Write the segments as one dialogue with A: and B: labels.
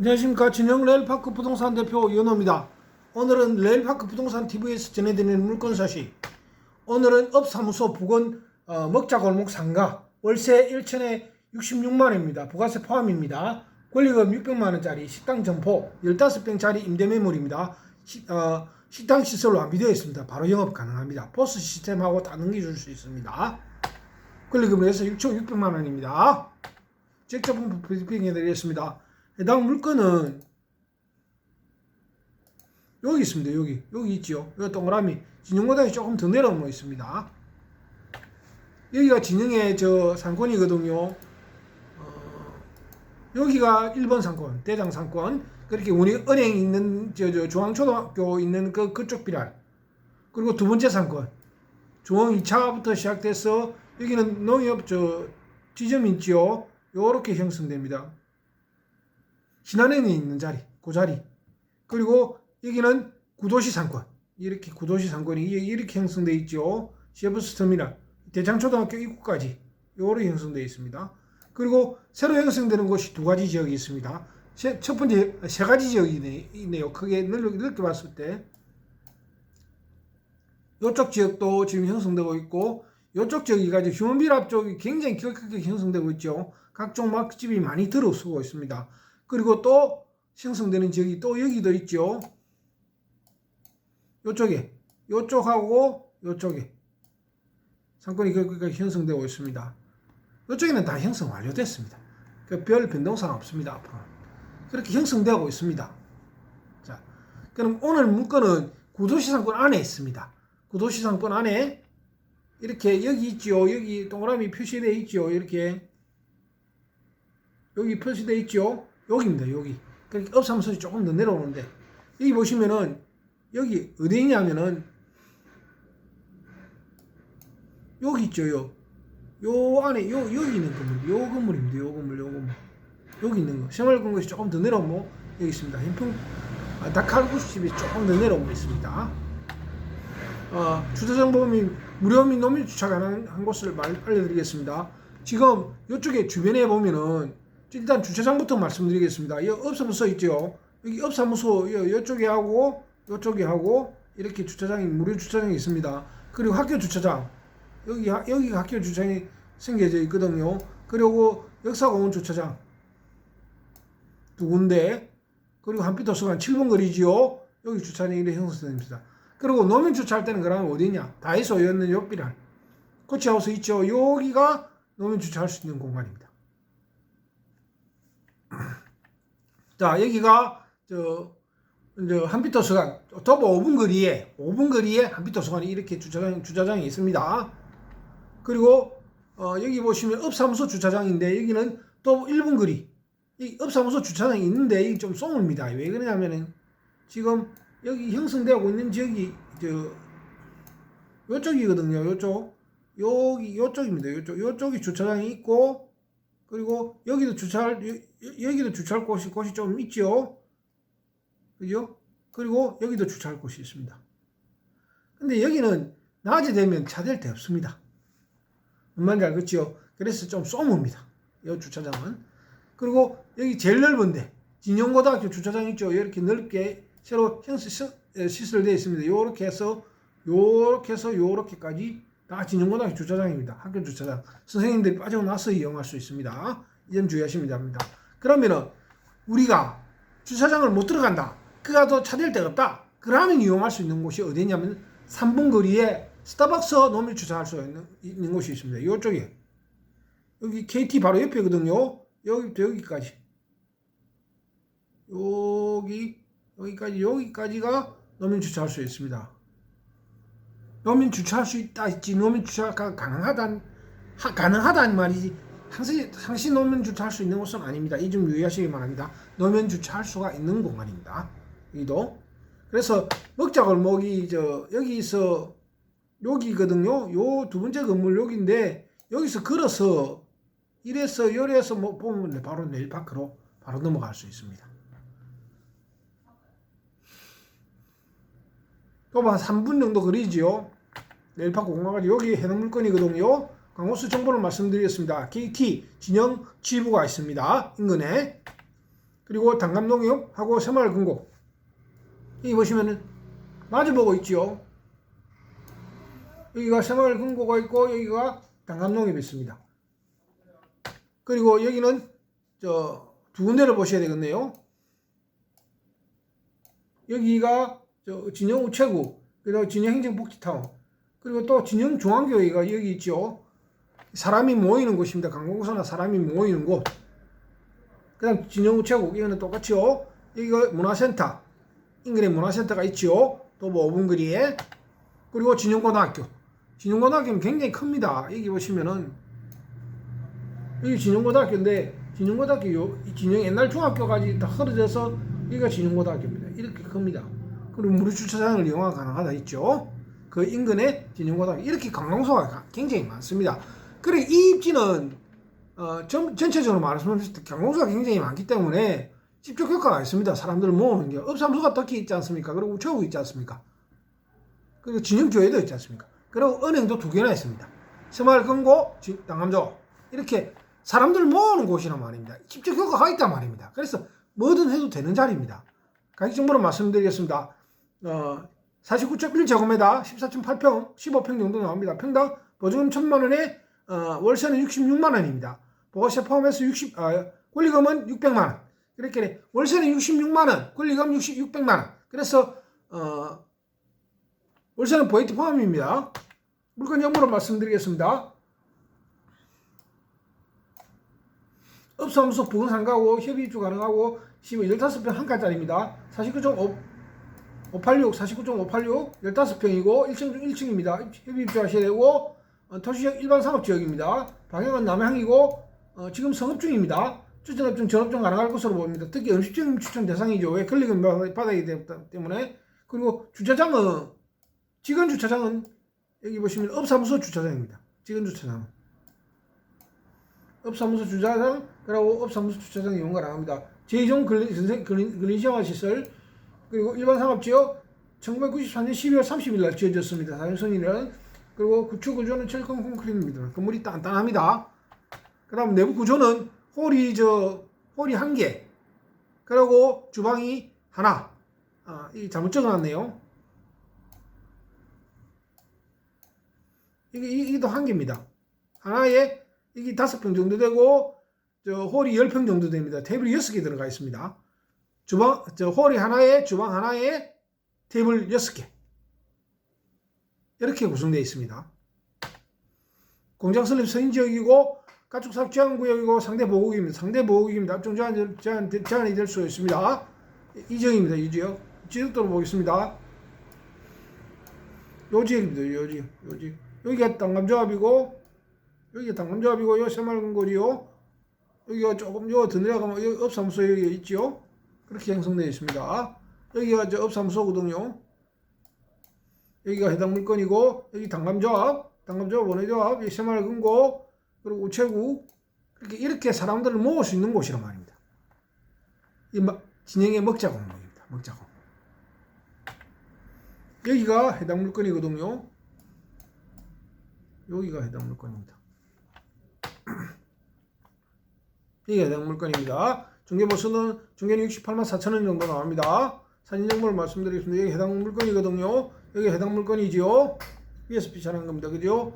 A: 안녕하십니까 진영 레일파크 부동산 대표 연호입니다. 오늘은 레일파크 부동산 TV에서 전해드리는 물건 소식. 오늘은 업사무소 부근 어, 먹자골목 상가 월세 1천에 66만 원입니다. 부가세 포함입니다. 권리금 600만 원짜리 식당 점포 15평짜리 임대 매물입니다. 시, 어, 식당 시설로 완비되어 있습니다. 바로 영업 가능합니다. 포스 시스템하고 다 넘겨줄 수 있습니다. 권리금으로 해서 6천 6백만 원입니다. 직접 브리핑 해드리겠습니다. 해당 물건은 여기 있습니다. 여기 여기 있죠. 여기 동그라미 진영보다 조금 더 내려오고 있습니다. 여기가 진영의 저 상권이거든요. 어, 여기가 1번 상권, 대장 상권. 그렇게 우리 은행 있는 저, 저 중앙초등학교 있는 그 그쪽 비랄. 그리고 두 번째 상권. 중앙 2차부터 시작돼서 여기는 농협 저 지점 있지요. 요렇게 형성됩니다. 신한은행이 있는 자리, 그 자리. 그리고 여기는 구도시 상권. 이렇게 구도시 상권이 이렇게 형성되어 있죠. 시애버스 터미널, 대창초등학교 입구까지 요렇게 형성되어 있습니다. 그리고 새로 형성되는 곳이 두 가지 지역이 있습니다. 세- 첫 번째 세 가지 지역이 있네- 있네요. 크게 넓게, 넓게 봤을 때 이쪽 지역도 지금 형성되고 있고 이쪽 지역이가 이제 휴먼빌 쪽이 굉장히 크게 형성되고 있죠. 각종 맛집이 많이 들어서고 있습니다. 그리고 또 형성되는 지역이 또 여기도 있죠. 요쪽에 요쪽하고 요쪽에 상권이 그렇게 형성되고 있습니다. 요쪽에는 다 형성 완료됐습니다. 그별 변동사항 없습니다. 앞으로 그렇게 형성되고 있습니다. 자, 그럼 오늘 문건은 구도시 상권 안에 있습니다. 구도시 상권 안에 이렇게 여기 있죠. 여기 동그라미 표시되어 있죠. 이렇게 여기 표시되어 있죠. 여기입니다. 여기. 그러니까 업사무소이 조금 더 내려오는데 여기 보시면은 여기 어디 있냐면은 여기 있죠. 요. 요 안에 요 여기 있는 건물. 요 건물입니다. 요 건물. 요 건물. 여기 있는 거. 생활건물이 조금 더 내려오면 여기 있습니다. 현풍 아, 닭칼국수집이 조금 더 내려오고 있습니다. 어, 주차장 및 무료 및 노면 주차 가능한 곳을 말, 알려드리겠습니다. 지금 이쪽에 주변에 보면은 일단 주차장부터 말씀드리겠습니다. 이 업사무소 있죠. 여기 업사무소 이쪽에 하고 이쪽에 하고 이렇게 주차장이 무료 주차장이 있습니다. 그리고 학교 주차장 여기 하- 여기 학교 주차장이 생겨져 있거든요. 그리고 역사공원 주차장 두 군데 그리고 한빛도서관 7번 거리지요. 여기 주차장이 이렇게 형성됩니다. 그리고 노면 주차할 때는 그러면 어디냐? 다이소 있는 옆비랄 코치하우스 있죠. 여기가 노면 주차할 수 있는 공간입니다. 자 여기가 저, 저 한빛도서관 도보 5분 거리에 5분 거리에 한빛도서관이 이렇게 주차장 주차장이 있습니다. 그리고 어, 여기 보시면 업사무소 주차장인데 여기는 또 1분 거리 이 업사무소 주차장이 있는데 이게 좀 쏘입니다. 왜 그러냐면은 지금 여기 형성되고 있는 지역이 저 요쪽이거든요. 요쪽 여기 요쪽입니다. 요쪽 요쪽이 주차장이 있고 그리고 여기도 주차할 여, 여기도 주차할 곳이 곳이 좀 있죠. 그죠? 그리고 여기도 주차할 곳이 있습니다. 근데 여기는 낮에 되면 차댈 데 없습니다. 뭔 말인지 알겠죠? 그래서 좀 쏘입니다. 이 주차장은. 그리고 여기 제일 넓은데 진영고등학교 주차장 있죠. 이렇게 넓게 새로 시설되어 있습니다. 요렇게 해서 요렇게 해서 요렇게까지 다 진영고등학교 주차장입니다. 학교 주차장. 선생님들이 빠져나서 이용할 수 있습니다. 이 점 주의하시면 됩니다. 그러면은 우리가 주차장을 못 들어간다. 그가 더 차댈 데가 없다. 그러면 이용할 수 있는 곳이 어디냐면 3분 거리에 스타벅스 노면 주차할 수 있는, 있는 곳이 있습니다. 이쪽에 여기 KT 바로 옆에거든요. 여기부터 여기까지 여기 여기까지 여기까지가 노면 주차할 수 있습니다. 노면 주차할 수 있다 있지 노면 주차가 가능하단 하, 가능하다는 말이지 항시 항시 노면 주차할 수 있는 곳은 아닙니다. 이 점 유의하시기 바랍니다. 노면 주차할 수가 있는 공간입니다. 여기도 그래서 먹자 골목이 저 여기서 여기거든요. 요 두 번째 건물 여기인데 여기서 걸어서 이래서 요래서 뭐 보면 바로 내일 밖으로 바로 넘어갈 수 있습니다. 또한 3분 정도 거리지요. 내일 밖 공항까지 여기 해당 물건이거든요. 강호수 정보를 말씀드리겠습니다. KT 진영 지부가 있습니다. 인근에 그리고 단감농협하고 새마을금고 여기 보시면은 마주보고 있지요. 여기가 새마을금고가 있고 여기가 단감농협이 있습니다. 그리고 여기는 저 두 군데를 보셔야 되겠네요. 여기가 저 진영 우체국, 그리고 진영 행정복지타운, 그리고 또 진영 중앙교회가 여기 있죠. 사람이 모이는 곳입니다. 관공서나 사람이 모이는 곳. 그다음 진영 우체국 이거는 똑같이요. 여기가 문화센터, 인근에 문화센터가 있지요. 도보 5분 거리에. 그리고 진영고등학교. 진영고등학교는 굉장히 큽니다. 여기 보시면은 여기 진영고등학교인데 진영고등학교 요 진영 옛날 중학교까지 다 흐려져서 여기가 진영고등학교입니다. 이렇게 큽니다. 그리고 무료 주차장을 이용가 가능하다 있죠. 그 인근에 진영고등학교 이렇게 관광소가 굉장히 많습니다. 그래 이 입지는 어, 전, 전체적으로 말씀드렸을 때 관광소가 굉장히 많기 때문에 집중 효과가 있습니다. 사람들을 모으는 게 업사무소가 특히 있지 않습니까? 그리고 우체국 있지 않습니까? 그리고 진영교회도 있지 않습니까? 그리고 은행도 두 개나 있습니다. 새마을금고, 당감조 이렇게 사람들 모으는 곳이란 말입니다. 집중 효과가 있단 말입니다. 그래서 뭐든 해도 되는 자리입니다. 가격 정보를 말씀드리겠습니다. 어, 49.1제곱미터, 14.8평, 15평 정도 나옵니다. 평당 보증금 1천만 원에 어, 월세는 66만 원입니다. 보호세 포함해서 60, 아, 권리금은 600만 원. 이렇게 월세는 66만 원, 권리금 60, 600만 원. 그래서 어, 월세는 보이트 포함입니다. 물건 정보를 말씀드리겠습니다. 업사무소 부근 상가고 협의입주 가능하고 15평 한 칸짜리입니다. 49.5 586, 49.586, 15평이고 1층 중 1층입니다. 협의입주 하셔야 되고 어, 도시적 일반 상업지역입니다. 방향은 남향이고 어, 지금 성업 중입니다. 추천업종, 전업종 가능할 것으로 보입니다. 특히 음식점 추천 대상이죠. 왜 권리금 받아야 되기 때문에 그리고 주차장은 직원 주차장은 여기 보시면 업사무소 주차장입니다. 직원 주차장. 업사무소 주차장 그리고 업사무소 주차장 이용 가능합니다. 제2종 근린생활 시설 그리고 일반 상업지역 1994년 12월 30일 날 지어졌습니다. 사용선이는 그리고 구축 구조는 철근 콘크리트입니다. 건물이 단단합니다. 그다음 내부 구조는 홀이 저 홀이 한 개, 그리고 주방이 하나. 아, 이 잘못 적어놨네요. 이게 이게 한 개입니다. 하나에 이게 다섯 평 정도 되고 저 홀이 열 평 정도 됩니다. 테이블이 여섯 개 들어가 있습니다. 주방 저 홀이 하나에 주방 하나에 테이블 여섯 개 이렇게 구성되어 있습니다. 공장 설립 서인 지역이고 가축 사육 제한 구역이고 상대 보호구역입니다. 상대 보호구역입니다. 합종 제한, 제한, 제한이 될 수 있습니다. 이 지역입니다. 이 지역. 지역도로 보겠습니다. 요 지역입니다. 요 지역. 요 지역. 여기가 땅감조합이고 여기가 땅감조합이고 요 새마을금고리요. 여기가 조금 요더 내려가면 여기 업사무소 여기 있지요. 그렇게 형성되어 있습니다. 여기가 저 업사무소거든요. 여기가 해당 물건이고 여기 당감조합, 당감조합 여기 새마을금고 그리고 우체국 그렇게 이렇게 사람들을 모을 수 있는 곳이란 말입니다. 이 진영의 먹자 공목입니다. 먹자 공목. 여기가 해당 물건이거든요. 여기가 해당 물건입니다. 여기가 해당 물건입니다. 중개보수는 중개는 68만 4천 원 정도 나옵니다. 사진 정보를 말씀드리겠습니다. 여기 해당 물건이거든요. 여기 해당 물건이지요. 위에서 비춰낸 겁니다. 그죠?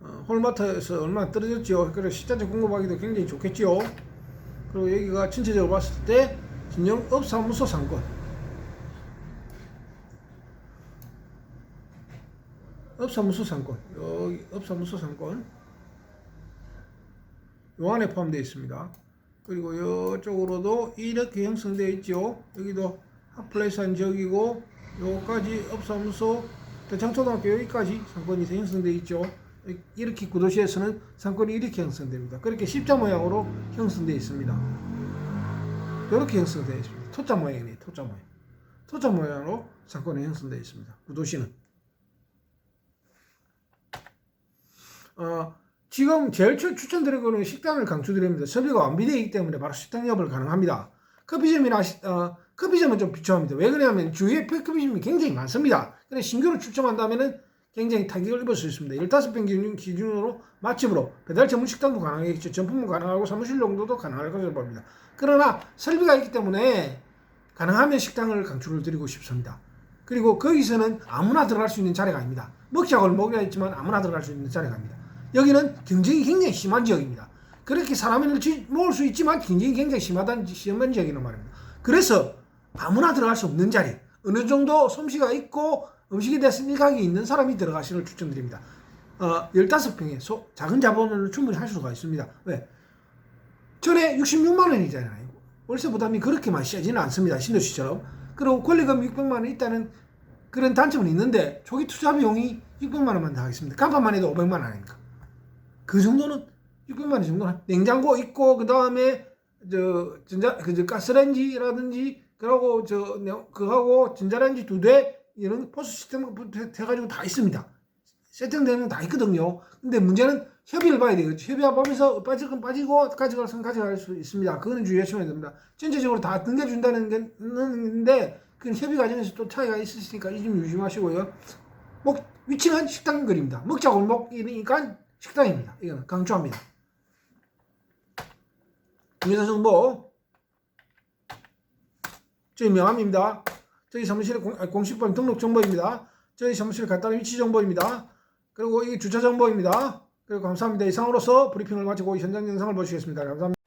A: 어, 홀마트에서 얼마나 떨어졌죠. 그래서 식자재 공급하기도 굉장히 좋겠죠. 그리고 여기가 전체적으로 봤을 때 진영 업사무소 상권. 업사무소 상권. 여기 업사무소 상권. 요 안에 포함되어 있습니다. 그리고 이쪽으로도 이렇게 형성되어 있죠. 여기도 핫플레이스한 지역이고 요까지 업사무소 대창초등학교 여기까지 상권이 형성되어 있죠. 이렇게 구도시에서는 상권이 이렇게 형성됩니다. 그렇게 십자 모양으로 형성되어 있습니다. 이렇게 형성되어 있습니다. 토자 모양이네요. 토자 모양. 토자 모양으로 상권이 형성되어 있습니다. 구도시는. 어, 지금 제일 추천드리고는 식당을 강추드립니다. 설비가 완비되어 있기 때문에 바로 식당 영업을 가능합니다. 커피점이나 어, 커피점은 좀 비추합니다. 왜 그러냐면 주위에 커피점이 굉장히 많습니다. 근데 신규로 출점한다면은 굉장히 타격을 입을 수 있습니다. 15평 기준, 기준으로 맛집으로 배달 전문 식당도 가능하겠죠. 전품도 가능하고 사무실 용도도 가능할 것으로 봅니다. 그러나 설비가 있기 때문에 가능하면 식당을 강추를 드리고 싶습니다. 그리고 거기서는 아무나 들어갈 수 있는 자리가 아닙니다. 먹자골 먹이라 했지만 아무나 들어갈 수 있는 자리가 아닙니다. 여기는 경쟁이 굉장히 심한 지역입니다. 그렇게 사람을 지- 모을 수 있지만 경쟁이 굉장히 심하다는 지- 심한 지역이란 말입니다. 그래서 아무나 들어갈 수 없는 자리, 어느 정도 솜씨가 있고 음식에 대해서 일각이 있는 사람이 들어가시를 추천드립니다. 어, 15평에 소, 작은 자본으로 충분히 할 수가 있습니다. 왜? 전에 66만 원이잖아요. 월세 부담이 그렇게 많이 세지는 않습니다. 신도시처럼. 그리고 권리금 600만 원 있다는 그런 단점은 있는데 초기 투자 비용이 600만 원만 나가겠습니다. 간판만 해도 500만 원 아닙니까? 그 정도는 600만 원 정도는 냉장고 있고 그 다음에 저 전자 그저 가스레인지라든지 그러고 저 네, 그하고 전자레인지 두 대 이런 포스 시스템부터 해가지고 다 있습니다. 세팅되는 건다 있거든요. 근데 문제는 협의를 봐야 되겠죠. 협의해보면서 빠질 건 빠지고 가져갈 건 가져갈 수 있습니다. 그거는 주의하셔야 됩니다. 전체적으로 다 등겨준다는 게 있는데 그건 협의 과정에서 또 차이가 있으니까 이 점 유심하시고요. 목 위치는 식당 거리입니다. 먹자 골목이니까 식당입니다. 이거는 강조합니다. 공개사 정보 저희 명함입니다. 저희 사무실의 공, 아, 공식번 등록 정보입니다. 저희 사무실 간단한 위치 정보입니다. 그리고 이 주차 정보입니다. 그리고 감사합니다. 이상으로서 브리핑을 마치고 현장 영상을 보시겠습니다. 감사합니다.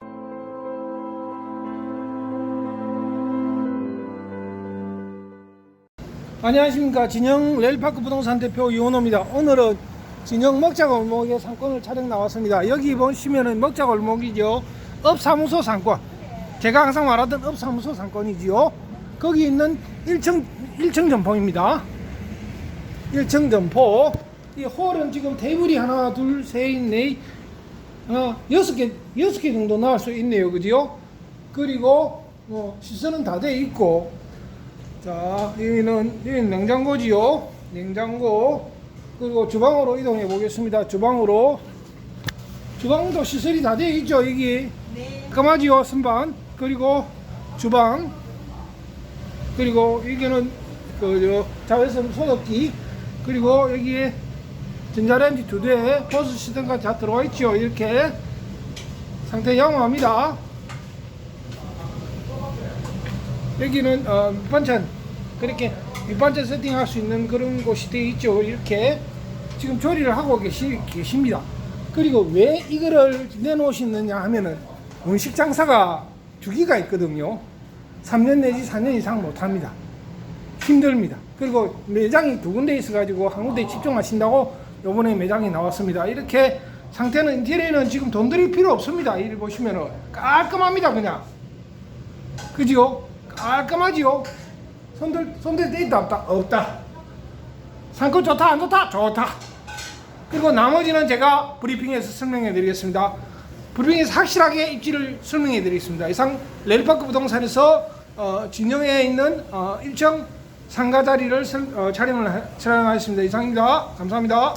A: 안녕하십니까 진영 레일파크 부동산 대표 이원호입니다. 오늘은 진영 먹자골목의 상권을 촬영 나왔습니다. 여기 보시면은 먹자골목이죠. 업사무소 상권. 제가 항상 말하던 업사무소 상권이지요. 거기 있는 1층 1층 점포입니다. 1층 점포. 이 홀은 지금 테이블이 하나, 둘, 셋, 넷, 어, 여섯 개, 여섯 개 정도 나올 수 있네요. 그죠? 그리고, 뭐, 시설은 다 돼 있고, 자, 여기는, 여기는 냉장고지요. 냉장고. 그리고 주방으로 이동해 보겠습니다. 주방으로. 주방도 시설이 다돼 있죠. 여기.
B: 네.
A: 까마지요. 선반. 그리고 주방. 그리고 여기는 그, 저, 자외선 소독기. 그리고 여기에 전자레인지 두 대, 보스 시스템까지 다 들어와 있죠. 이렇게. 상태 양호합니다. 여기는 어, 밑반찬 그렇게 밑반찬 세팅할 수 있는 그런 곳이 되어 있죠. 이렇게 지금 조리를 하고 계시, 계십니다. 그리고 왜 이거를 내놓으시느냐 하면은 음식 장사가 주기가 있거든요. 3년 내지 4년 이상 못합니다. 힘듭니다. 그리고 매장이 두 군데 있어 가지고 한 군데에 집중하신다고 요번에 매장이 나왔습니다. 이렇게 상태는 인테리어는 지금 돈 들일 필요 없습니다. 이를 보시면은 깔끔합니다 그냥. 그지요? 깔끔하지요? 손들, 손들 데 있다, 없다? 없다. 상권 좋다, 안 좋다? 좋다. 그리고 나머지는 제가 브리핑에서 설명해 드리겠습니다. 브리핑에서 확실하게 입지를 설명해 드리겠습니다. 이상 레일파크 부동산에서 어, 진영에 있는 어, 1층 상가 자리를 설- 어, 촬영을 하- 촬영하였습니다. 이상입니다. 감사합니다.